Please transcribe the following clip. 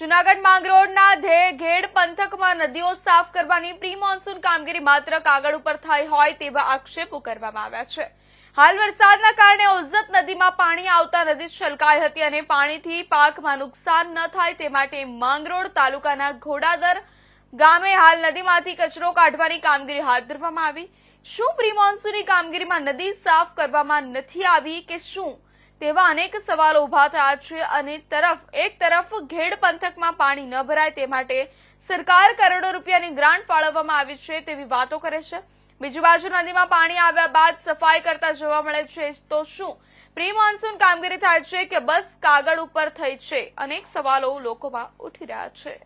જુનાગઢ માંગરોળના ઘેડ પંથકમાં નદીઓ સાફ કરવાની પ્રી મોન્સૂન કામગીરી માત્ર કાગળ ઉપર થઈ હોય તેવા આક્ષેપો કરવામાં આવ્યા છે. હાલ વરસાદના કારણે ઓઝત નદીમાં પાણી આવતા નદી છલકાઈ હતી અને પાણીથી પાકમાં નુકસાન ન થાય તે માટે માંગરોળ તાલુકાના ઘોડાદર ગામે હાલ નદીમાંથી કચરો કાઢવાની કામગીરી હાથ ધરવામાં આવી. શું પ્રી મોન્સૂનની કામગીરીમાં નદી સાફ કરવામાં નથી આવી કે શું? તેવા અનેક સવાલો ઊભા થયા છે અને તરફ, એક તરફ ઘેડ પંથકમાં પાણી ન ભરાય તે માટે સરકાર કરોડો રૂપિયાની ગ્રાન્ટ ફાળવવામાં આવી છે તેવી વાતો કરે છે. બીજી બાજુ નદીમાં પાણી આવ્યા બાદ સફાઈ કરતા જોવા મળે છે. તો શું? પ્રી મોન્સૂન કામગીરી થાય છે કે બસ કાગળ ઉપર થઈ છે? અનેક સવાલો લોકોમાં ઉઠી રહ્યા છે.